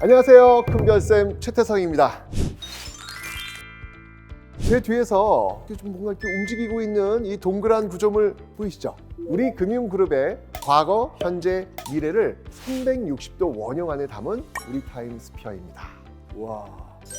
안녕하세요. 큰별쌤 최태성입니다. 제 뒤에서 좀 뭔가 이렇게 움직이고 있는 이 동그란 구조물 보이시죠? 우리 금융그룹의 과거, 현재, 미래를 360도 원형 안에 담은 우리 타임 스피어입니다. 와,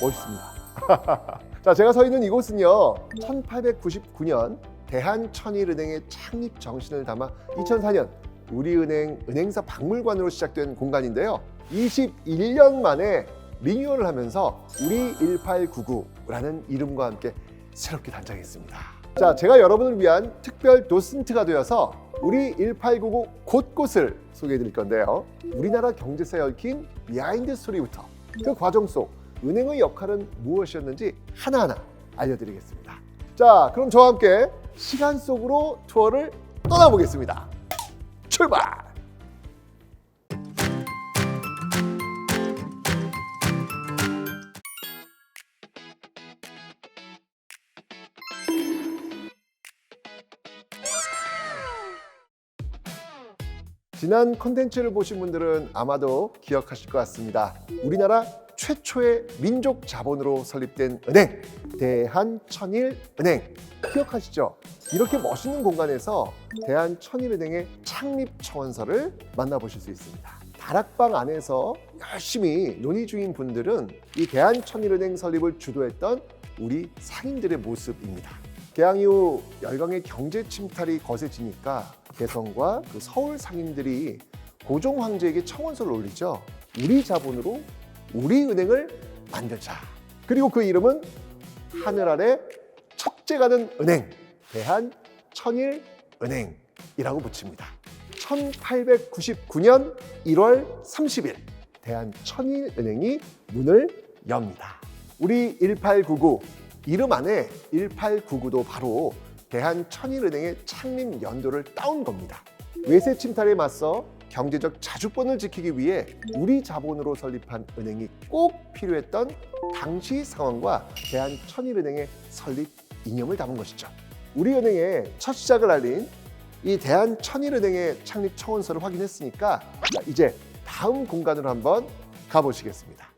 멋있습니다. 자, 제가 서 있는 이곳은요, 1899년 대한천일은행의 창립 정신을 담아 2004년 우리은행 은행사 박물관으로 시작된 공간인데요. 21년 만에 리뉴얼을 하면서 우리 1899라는 이름과 함께 새롭게 단장했습니다. 자, 제가 여러분을 위한 특별 도슨트가 되어서 우리 1899 곳곳을 소개해 드릴 건데요. 우리나라 경제사에 얽힌 비하인드 스토리부터 그 과정 속 은행의 역할은 무엇이었는지 하나하나 알려드리겠습니다. 자, 그럼 저와 함께 시간 속으로 투어를 떠나보겠습니다. 출발! 지난 컨텐츠를 보신 분들은 아마도 기억하실 것 같습니다. 우리나라 최초의 민족 자본으로 설립된 은행, 대한천일은행. 기억하시죠? 이렇게 멋있는 공간에서 대한천일은행의 창립 청원서를 만나보실 수 있습니다. 다락방 안에서 열심히 논의 중인 분들은 이 대한천일은행 설립을 주도했던 우리 상인들의 모습입니다. 개항 이후 열강의 경제 침탈이 거세지니까 개성과 그 서울 상인들이 고종 황제에게 청원서를 올리죠. 우리 자본으로 우리 은행을 만들자. 그리고 그 이름은 하늘 아래 첫째가 는 은행, 대한 천일은행이라고 붙입니다. 1899년 1월 30일 대한 천일은행이 문을 엽니다. 우리 1899 이름 안에 1899도 바로 대한 천일은행의 창립 연도를 따온 겁니다. 외세 침탈에 맞서 경제적 자주권을 지키기 위해 우리 자본으로 설립한 은행이 꼭 필요했던 당시 상황과 대한 천일은행의 설립 이념을 담은 것이죠. 우리 은행의 첫 시작을 알린 이 대한 천일은행의 창립 청원서를 확인했으니까 자, 이제 다음 공간으로 한번 가보시겠습니다.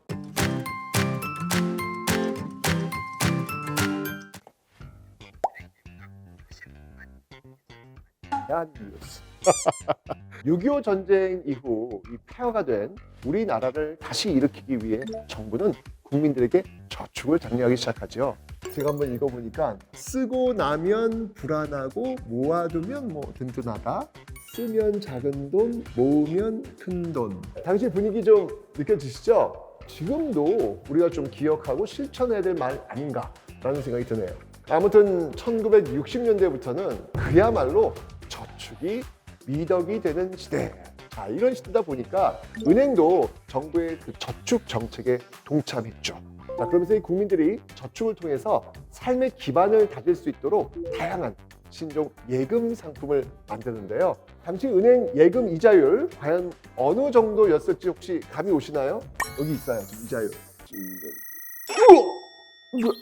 대한뉴스. 6.25 전쟁 이후 이 폐허가 된 우리나라를 다시 일으키기 위해 정부는 국민들에게 저축을 장려하기 시작하죠. 제가 한번 읽어보니까 쓰고 나면 불안하고 모아두면 뭐 든든하다. 쓰면 작은 돈, 모으면 큰 돈. 당시 분위기 좀 느껴지시죠? 지금도 우리가 좀 기억하고 실천해야 될 말 아닌가라는 생각이 드네요. 아무튼 1960년대부터는 그야말로 저축이 미덕이 되는 시대. 자, 이런 시대다 보니까 은행도 정부의 그 저축 정책에 동참했죠. 자, 그러면서 이 국민들이 저축을 통해서 삶의 기반을 다질 수 있도록 다양한 신종 예금 상품을 만드는데요. 당시 은행 예금 이자율 과연 어느 정도였을지 혹시 감이 오시나요? 여기 있어요, 이자율. 우와!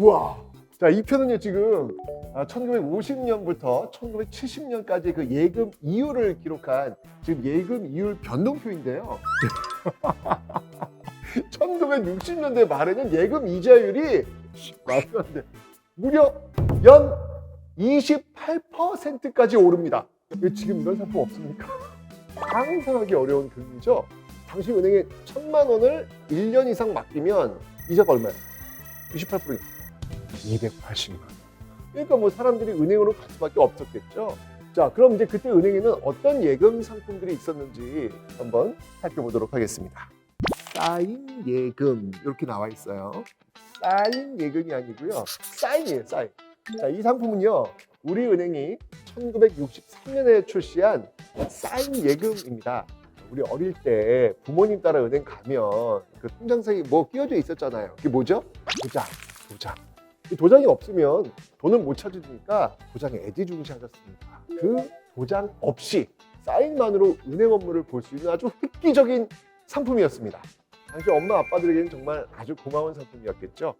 우와! 자, 이 편은요, 지금 1950년부터 1970년까지 그 예금 이율을 기록한 지금 예금 이율 변동표인데요. 1960년대 말에는 예금 이자율이 말도 안 돼. 무려 연 28%까지 오릅니다. 왜 지금 이런 상품 없습니까? 상상하기 어려운 금리죠. 당시 은행에 천만 원을 1년 이상 맡기면 이자가 얼마야? 28%. 280만 원. 그러니까 뭐 사람들이 은행으로 갈 수밖에 없었겠죠. 자, 그럼 이제 그때 은행에는 어떤 예금 상품들이 있었는지 한번 살펴보도록 하겠습니다. 사인 예금 이렇게 나와 있어요. 사인 예금이 아니고요. 사인이에요, 사인. 자, 이 상품은요. 우리 은행이 1963년에 출시한 사인 예금입니다. 우리 어릴 때 부모님 따라 은행 가면 그 통장상에 뭐 끼워져 있었잖아요. 그게 뭐죠? 도장, 도장. 이 도장이 없으면 돈을 못 찾으니까 도장에 애지중지하셨습니다. 그 도장 없이 사인만으로 은행 업무를 볼 수 있는 아주 획기적인 상품이었습니다. 당시 엄마 아빠들에게는 정말 아주 고마운 상품이었겠죠.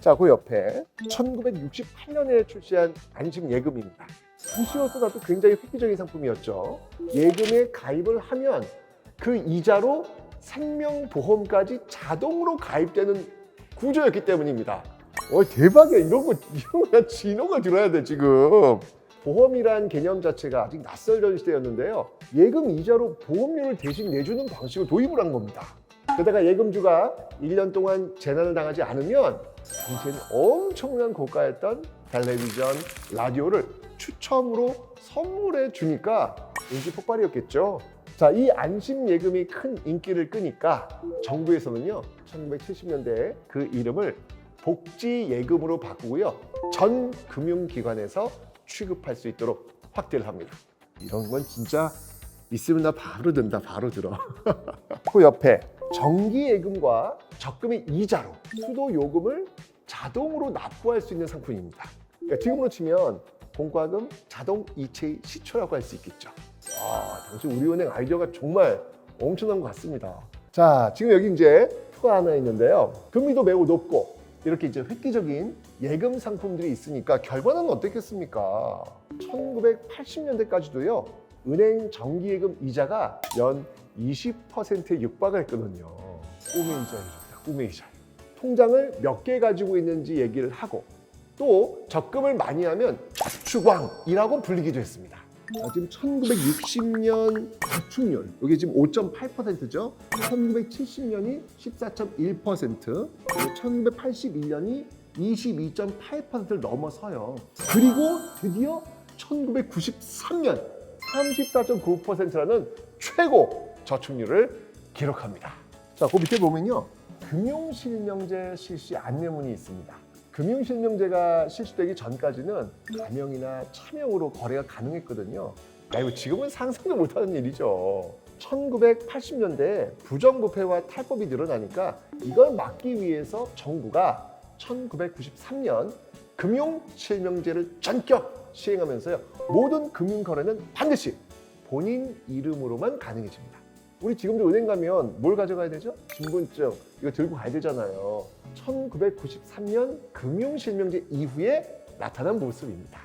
자, 그 옆에 1968년에 출시한 안심 예금입니다. 당시로서도 굉장히 획기적인 상품이었죠. 예금에 가입을 하면 그 이자로 생명보험까지 자동으로 가입되는 구조였기 때문입니다. 어 대박이야 이런 거 이런 거 진호가 들어야 돼 지금. 보험이란 개념 자체가 아직 낯설던 시대였는데요. 예금 이자로 보험료를 대신 내주는 방식을 도입을 한 겁니다. 게다가 예금주가 1년 동안 재난을 당하지 않으면 당시에는 엄청난 고가였던 텔레비전, 라디오를 추첨으로 선물해 주니까 인기 폭발이었겠죠. 자, 이 안심 예금이 큰 인기를 끄니까 정부에서는요, 1970년대에 그 이름을 복지 예금으로 바꾸고요, 전 금융기관에서 취급할 수 있도록 확대를 합니다. 이런 건 진짜 있으면 나 바로 든다, 바로 들어. 그 옆에 정기 예금과 적금의 이자로 수도 요금을 자동으로 납부할 수 있는 상품입니다. 그러니까 지금으로 치면 공과금 자동 이체의 시초라고 할 수 있겠죠. 아, 당시 우리은행 아이디어가 정말 엄청난 것 같습니다. 자, 지금 여기 이제 표가 하나 있는데요. 금리도 매우 높고 이렇게 이제 획기적인 예금 상품들이 있으니까 결과는 어떻겠습니까? 1980년대까지도요. 은행 정기예금 이자가 연 20%에 육박을 했거든요. 꿈의 이자입니다. 꿈의 이자. 통장을 몇 개 가지고 있는지 얘기를 하고 또 적금을 많이 하면 저축왕이라고 불리기도 했습니다. 자, 지금 1960년 저축률 이게 지금 5.8%죠. 1970년이 14.1%, 1981년이 22.8%를 넘어서요. 그리고 드디어 1993년 34.9%라는 최고 저축률을 기록합니다. 자, 그 밑에 보면요. 금융실명제 실시 안내문이 있습니다. 금융실명제가 실시되기 전까지는 가명이나 차명으로 거래가 가능했거든요. 야, 이거 지금은 상상도 못하는 일이죠. 1980년대에 부정부패와 탈법이 늘어나니까 이걸 막기 위해서 정부가 1993년 금융실명제를 전격 시행하면서요. 모든 금융거래는 반드시 본인 이름으로만 가능해집니다. 우리 지금도 은행 가면 뭘 가져가야 되죠? 신분증 이거 들고 가야 되잖아요. 1993년 금융실명제 이후에 나타난 모습입니다.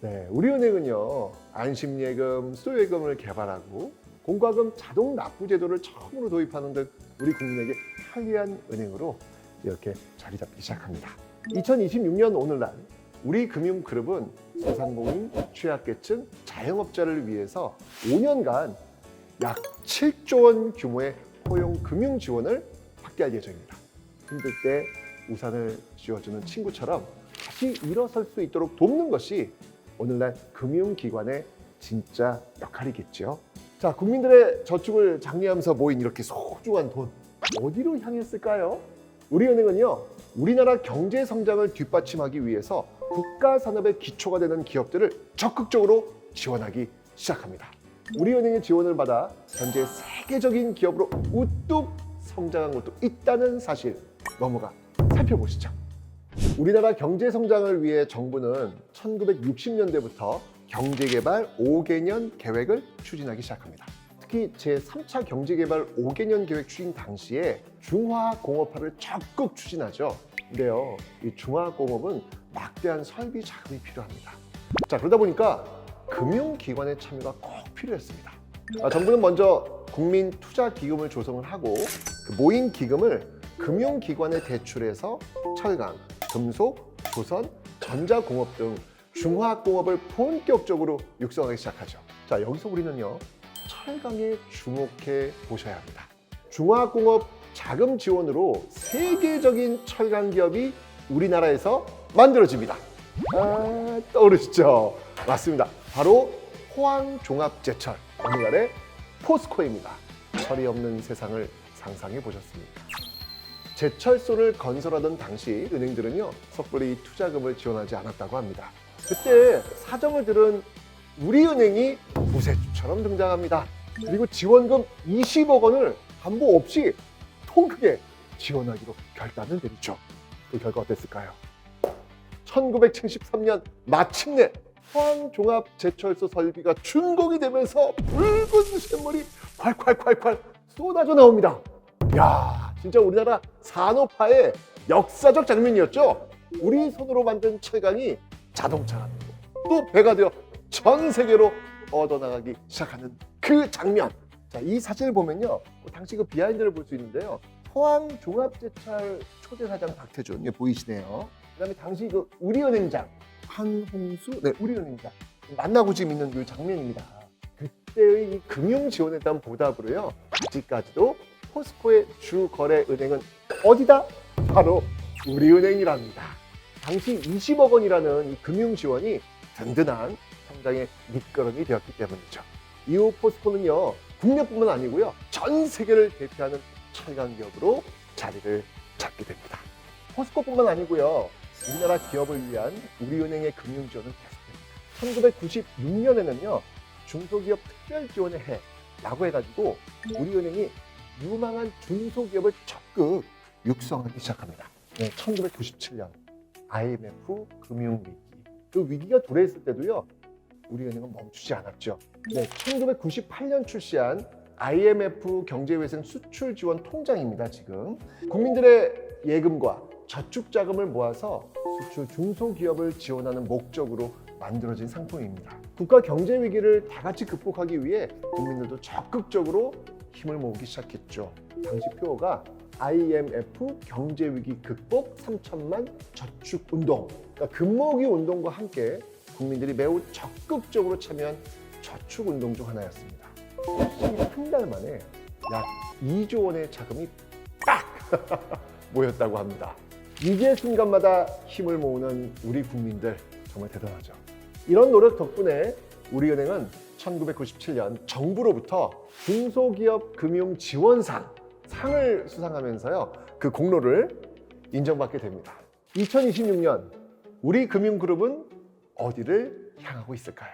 네, 우리은행은요 안심예금, 수도예금을 개발하고 공과금 자동 납부 제도를 처음으로 도입하는 등 우리 국민에게 편리한 은행으로 이렇게 자리 잡기 시작합니다. 2026년 오늘날 우리 금융그룹은 소상공인, 취약계층, 자영업자를 위해서 5년간 약 7조 원 규모의 포용 금융 지원을 확대할 예정입니다. 힘들 때 우산을 쥐어주는 친구처럼 다시 일어설 수 있도록 돕는 것이 오늘날 금융기관의 진짜 역할이겠죠. 자, 국민들의 저축을 장려하면서 모인 이렇게 소중한 돈 어디로 향했을까요? 우리은행은요, 우리나라 경제 성장을 뒷받침하기 위해서 국가 산업의 기초가 되는 기업들을 적극적으로 지원하기 시작합니다. 우리은행의 지원을 받아 현재 세계적인 기업으로 우뚝 성장한 것도 있다는 사실 넘어가 살펴보시죠. 우리나라 경제 성장을 위해 정부는 1960년대부터 경제개발 5개년 계획을 추진하기 시작합니다. 특히 제3차 경제개발 5개년 계획 추진 당시에 중화공업화를 적극 추진하죠. 근데요, 이 중화공업은 막대한 설비 자금이 필요합니다. 자, 그러다 보니까 금융기관의 참여가 꼭 필요했습니다. 아, 정부는 먼저 국민 투자 기금을 조성을 하고 그 모인 기금을 금융기관에 대출해서 철강, 금속, 조선, 전자공업 등 중화공업을 본격적으로 육성하기 시작하죠. 자, 여기서 우리는요, 철강에 주목해 보셔야 합니다. 중화공업 자금 지원으로 세계적인 철강 기업이 우리나라에서 만들어집니다. 아, 떠오르시죠? 맞습니다. 바로 포항종합제철, 오늘날의 포스코입니다. 철이 없는 세상을 상상해 보셨습니까? 제철소를 건설하던 당시 은행들은요 섣불리 투자금을 지원하지 않았다고 합니다. 그때 사정을 들은 우리은행이 구세주처럼 등장합니다. 그리고 지원금 20억 원을 담보 없이 통 크게 지원하기로 결단을 내리죠. 그 결과 어땠을까요? 1973년 마침내 포항 종합 제철소 설비가 준공이 되면서 붉은 샘물이 콸콸콸콸 쏟아져 나옵니다. 야, 진짜 우리나라 산업화의 역사적 장면이었죠. 우리 손으로 만든 철강이 자동차가 되고 또 배가 되어 전 세계로 뻗어나가기 시작하는 그 장면. 자, 이 사진을 보면요. 뭐 당시 그 비하인드를 볼 수 있는데요. 포항 종합제철 초대 사장 박태준 예, 보이시네요. 그다음에 당시 그 우리은행장 한홍수 네 우리은행장 만나고 지금 있는 그 장면입니다. 그때의 이 금융 지원에 대한 보답으로요. 아직까지도 포스코의 주 거래 은행은 어디다? 바로 우리은행이랍니다. 당시 20억 원이라는 이 금융 지원이 든든한 성장의 밑거름이 되었기 때문이죠. 이후 포스코는요 국내뿐만 아니고요 전 세계를 대표하는 철강 기업으로 자리를 잡게 됩니다. 포스코뿐만 아니고요 우리나라 기업을 위한 우리은행의 금융 지원은 계속됩니다. 1996년에는요 중소기업 특별 지원의 해라고 해가지고 우리은행이 유망한 중소기업을 적극 육성하기 시작합니다. 네, 1997년 IMF 금융위기 그 위기가 도래했을 때도요 우리은행은 멈추지 않았죠. 네, 1998년 출시한 IMF 경제회생 수출 지원 통장입니다. 지금 국민들의 예금과 저축 자금을 모아서 수출 중소기업을 지원하는 목적으로 만들어진 상품입니다. 국가 경제 위기를 다 같이 극복하기 위해 국민들도 적극적으로 힘을 모으기 시작했죠. 당시 표어가 IMF 경제 위기 극복 3천만 저축 운동. 그러니까 금모기 운동과 함께 국민들이 매우 적극적으로 참여한 저축 운동 중 하나였습니다. 한 달 만에 약 2조 원의 자금이 딱 모였다고 합니다. 위기의 순간마다 힘을 모으는 우리 국민들 정말 대단하죠. 이런 노력 덕분에 우리은행은 1997년 정부로부터 중소기업 금융 지원상 상을 수상하면서요 그 공로를 인정받게 됩니다. 2026년 우리 금융그룹은 어디를 향하고 있을까요?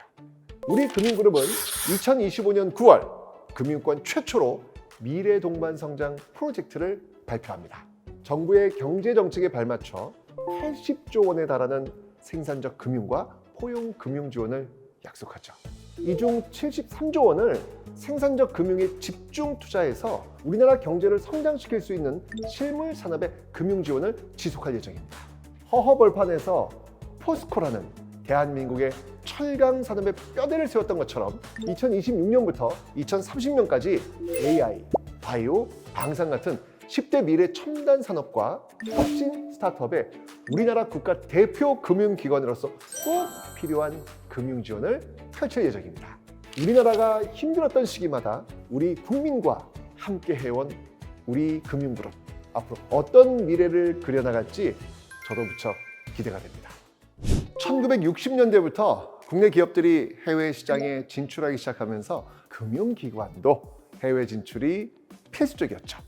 우리 금융그룹은 2025년 9월 금융권 최초로 미래 동반 성장 프로젝트를 발표합니다. 정부의 경제 정책에 발맞춰 80조 원에 달하는 생산적 금융과 포용 금융 지원을 약속하죠. 이 중 73조 원을 생산적 금융에 집중 투자해서 우리나라 경제를 성장시킬 수 있는 실물 산업의 금융 지원을 지속할 예정입니다. 허허벌판에서 포스코라는 대한민국의 철강 산업의 뼈대를 세웠던 것처럼 2026년부터 2030년까지 AI, 바이오, 방산 같은 10대 미래 첨단 산업과 혁신 스타트업에 우리나라 국가 대표 금융기관으로서 꼭 필요한 금융 지원을 펼칠 예정입니다. 우리나라가 힘들었던 시기마다 우리 국민과 함께 해온 우리 금융그룹 앞으로 어떤 미래를 그려나갈지 저도 무척 기대가 됩니다. 1960년대부터 국내 기업들이 해외 시장에 진출하기 시작하면서 금융기관도 해외 진출이 필수적이었죠.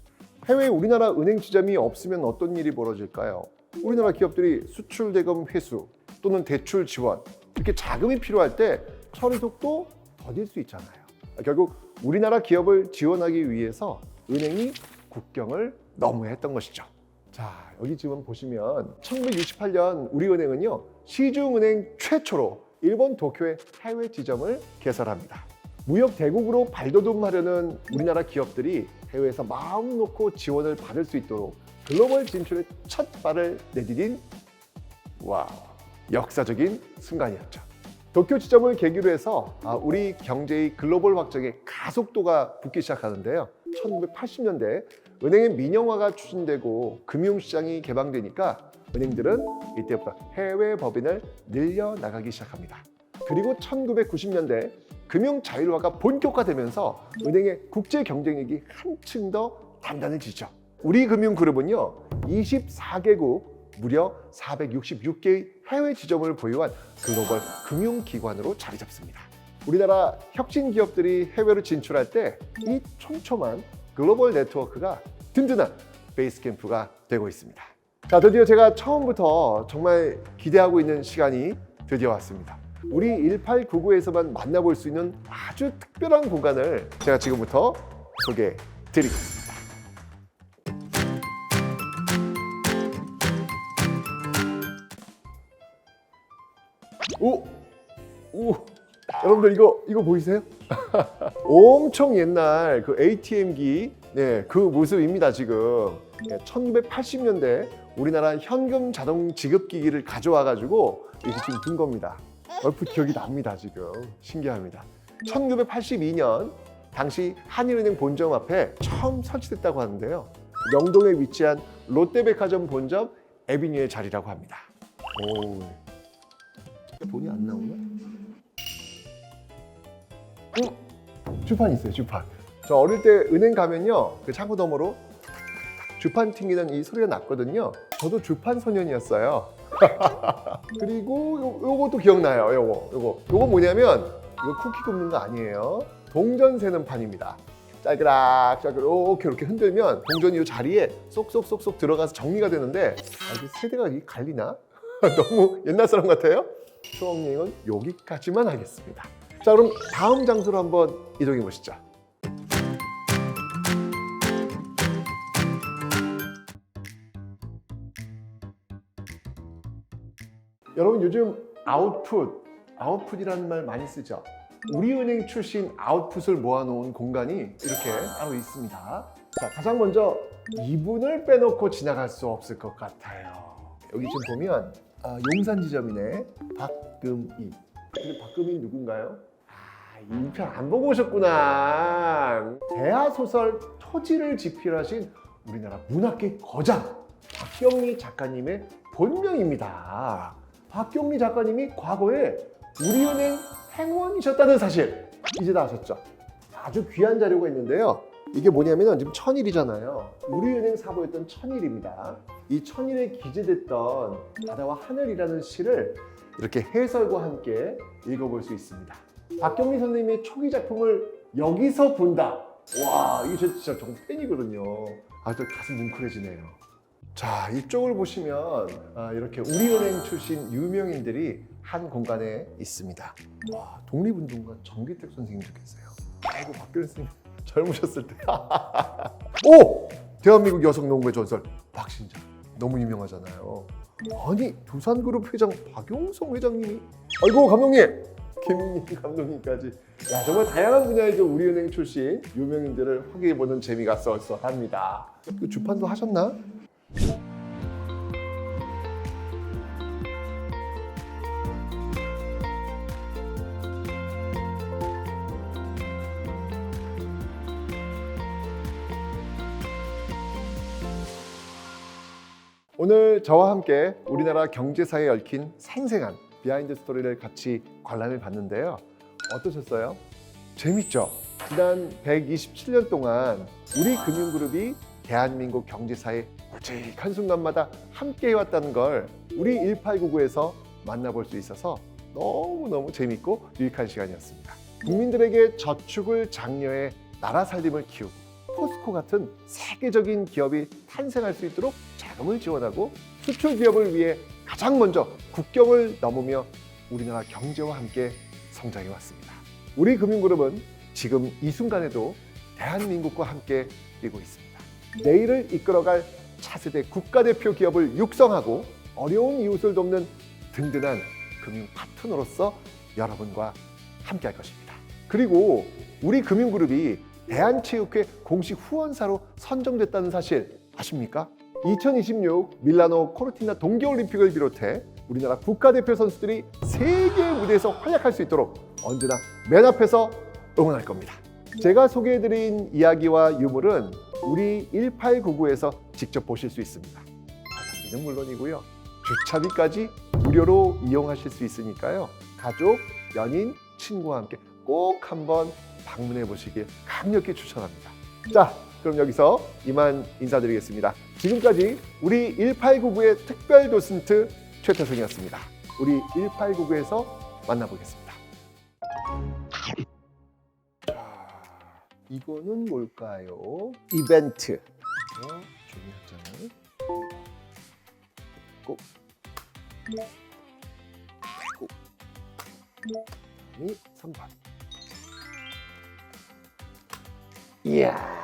해외에 우리나라 은행 지점이 없으면 어떤 일이 벌어질까요? 우리나라 기업들이 수출 대금 회수 또는 대출 지원 이렇게 자금이 필요할 때 처리 속도 더딜 수 있잖아요. 결국 우리나라 기업을 지원하기 위해서 은행이 국경을 넘어했던 것이죠. 자, 여기 지금 보시면 1968년 우리은행은요 시중은행 최초로 일본 도쿄에 해외 지점을 개설합니다. 무역 대국으로 발돋움하려는 우리나라 기업들이 해외에서 마음 놓고 지원을 받을 수 있도록 글로벌 진출의 첫 발을 내디딘 와 역사적인 순간이었죠. 도쿄 지점을 계기로 해서 아, 우리 경제의 글로벌 확장에 가속도가 붙기 시작하는데요. 1980년대 은행의 민영화가 추진되고 금융시장이 개방되니까 은행들은 이때부터 해외 법인을 늘려 나가기 시작합니다. 그리고 1990년대 금융 자율화가 본격화되면서 은행의 국제 경쟁력이 한층 더 단단해지죠. 우리 금융그룹은요, 24개국 무려 466개의 해외 지점을 보유한 글로벌 금융기관으로 자리 잡습니다. 우리나라 혁신 기업들이 해외로 진출할 때 이 촘촘한 글로벌 네트워크가 든든한 베이스 캠프가 되고 있습니다. 자, 드디어 제가 처음부터 정말 기대하고 있는 시간이 드디어 왔습니다. 우리 1899에서만 만나볼 수 있는 아주 특별한 공간을 제가 지금부터 소개해 드리겠습니다. 오! 오! 여러분들 이거 이거 보이세요? 엄청 옛날 그 ATM기 네, 그 모습입니다 지금 네, 1980년대 우리나라 현금 자동 지급 기기를 가져와 가지고 이렇게 지금 둔 겁니다 얼핏 기억이 납니다 지금 신기합니다 1982년 당시 한일은행 본점 앞에 처음 설치됐다고 하는데요. 명동에 위치한 롯데백화점 본점 에비뉴의 자리라고 합니다. 오, 돈이 안 나오나? 음, 주판 있어요, 주판. 저 어릴 때 은행 가면요, 그 창구 너머로 주판 튕기는 이 소리가 났거든요. 저도 주판 소년이었어요. 그리고 요, 요것도 기억나요. 요거, 요거, 요거 뭐냐면 이거 쿠키 굽는 거 아니에요. 동전 세는 판입니다. 짤그락 짤그락 이렇게 이렇게 흔들면 동전이 이 자리에 쏙쏙쏙쏙 들어가서 정리가 되는데 아, 이게 세대가 이 갈리나? 너무 옛날 사람 같아요? 추억 여행은 여기까지만 하겠습니다. 자 그럼 다음 장소로 한번 이동해 보시죠. 여러분 요즘 아웃풋, 아웃풋이라는 말 많이 쓰죠. 우리은행 출신 아웃풋을 모아놓은 공간이 이렇게 따로 있습니다. 자, 가장 먼저 이분을 빼놓고 지나갈 수 없을 것 같아요. 여기 지금 보면 아, 용산 지점이네. 박금희. 근데 박금희 누군가요? 아, 이편 안 보고 오셨구나. 대하 소설 토지를 집필하신 우리나라 문학계 거장 박경리 작가님의 본명입니다. 박경리 작가님이 과거에 우리은행 행원이셨다는 사실 이제 다 아셨죠? 아주 귀한 자료가 있는데요. 이게 뭐냐면 지금 천일이잖아요. 우리은행 사보였던 천일입니다. 이 천일에 기재됐던 바다와 하늘이라는 시를 이렇게 해설과 함께 읽어볼 수 있습니다. 박경리 선생님의 초기 작품을 여기서 본다. 와, 이게 저 진짜 정 팬이거든요. 아주 가슴 뭉클해지네요. 자, 이쪽을 보시면 아, 이렇게 우리은행 출신 유명인들이 한 공간에 있습니다. 와, 독립운동가 정기택 선생님도 계세요. 아이고, 박근혜 선생님 젊으셨을 때. 오! 대한민국 여성 농구의 전설 박신장. 너무 유명하잖아요. 아니, 두산그룹 회장 박용성 회장님이 아이고, 감독님! 김민희 감독님까지. 야, 정말 다양한 분야에서 우리은행 출신 유명인들을 확인해보는 재미가 쏠쏠합니다. 그 주판도 하셨나? 오늘 저와 함께 우리나라 경제사에 얽힌 생생한 비하인드 스토리를 같이 관람해 봤는데요. 어떠셨어요? 재밌죠? 지난 127년 동안 우리 금융그룹이 대한민국 경제사의 굵직한 순간마다 함께 해왔다는 걸 우리 1899에서 만나볼 수 있어서 너무너무 재밌고 유익한 시간이었습니다. 국민들에게 저축을 장려해 나라 살림을 키우고 포스코 같은 세계적인 기업이 탄생할 수 있도록 자금을 지원하고 수출 기업을 위해 가장 먼저 국경을 넘으며 우리나라 경제와 함께 성장해 왔습니다. 우리 금융그룹은 지금 이 순간에도 대한민국과 함께 뛰고 있습니다. 내일을 이끌어갈 차세대 국가대표 기업을 육성하고 어려운 이웃을 돕는 든든한 금융 파트너로서 여러분과 함께 할 것입니다. 그리고 우리 금융그룹이 대한체육회 공식 후원사로 선정됐다는 사실 아십니까? 2026 밀라노 코르티나 동계올림픽을 비롯해 우리나라 국가대표 선수들이 세계 무대에서 활약할 수 있도록 언제나 맨 앞에서 응원할 겁니다. 제가 소개해드린 이야기와 유물은 우리 1899에서 직접 보실 수 있습니다. 가격비는 물론이고요. 주차비까지 무료로 이용하실 수 있으니까요. 가족, 연인, 친구와 함께 꼭 한번 방문해 보시길 강력히 추천합니다. 자, 그럼 여기서 이만 인사드리겠습니다. 지금까지 우리 1899의 특별 도슨트 최태성이었습니다. 우리 1899에서 만나보겠습니다. 자, 이거는 뭘까요? 이벤트. 어, 종이 한 장을 꼭 꼭. 다음이 3번. 이야.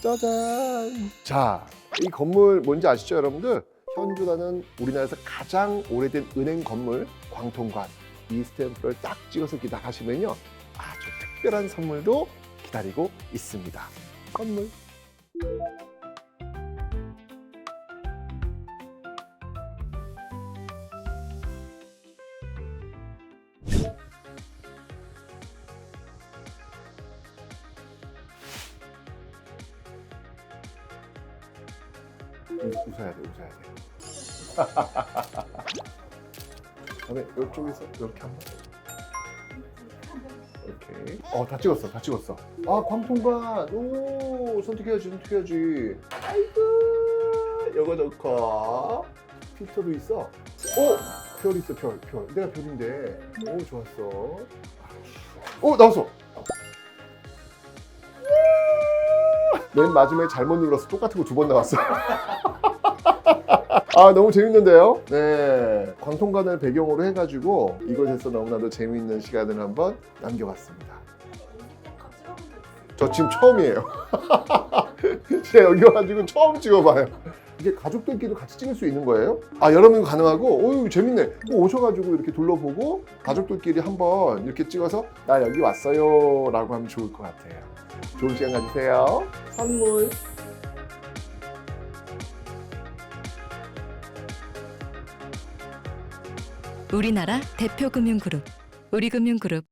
짜잔. 자, 이 건물 뭔지 아시죠, 여러분들? 현주라는 우리나라에서 가장 오래된 은행 건물 광통관 이 스탬프를 딱 찍어서 나가시면요 아주 특별한 선물도 기다리고 있습니다. 건물. 웃어야 돼, 웃어야 돼. 아, 다음에 이쪽에서 이렇게 한번. 어, 다 찍었어, 다 찍었어. 아, 광통관. 오, 선택해야지, 선택해야지. 아이고, 요거 좋고. 필터도 있어. 오, 별 있어, 별, 별. 내가 별인데. 오, 좋았어. 오, 나왔어. 맨 마지막에 잘못 눌러서 똑같은 거 두 번 나왔어. 아 너무 재밌는데요? 네 광통관을 배경으로 해가지고 이곳에서 너무나도 재미있는 시간을 한번 남겨봤습니다. 저 지금 처음이에요. 제가 여기 와가지고 처음 찍어봐요. 이게 가족들끼리 같이 찍을 수 있는 거예요? 아 여러분 가능하고 오 재밌네. 꼭 오셔가지고 이렇게 둘러보고 가족들끼리 한번 이렇게 찍어서 나 여기 왔어요 라고 하면 좋을 것 같아요. 좋은 시간 가지세요. 선물. 우리나라 대표 금융그룹 우리금융그룹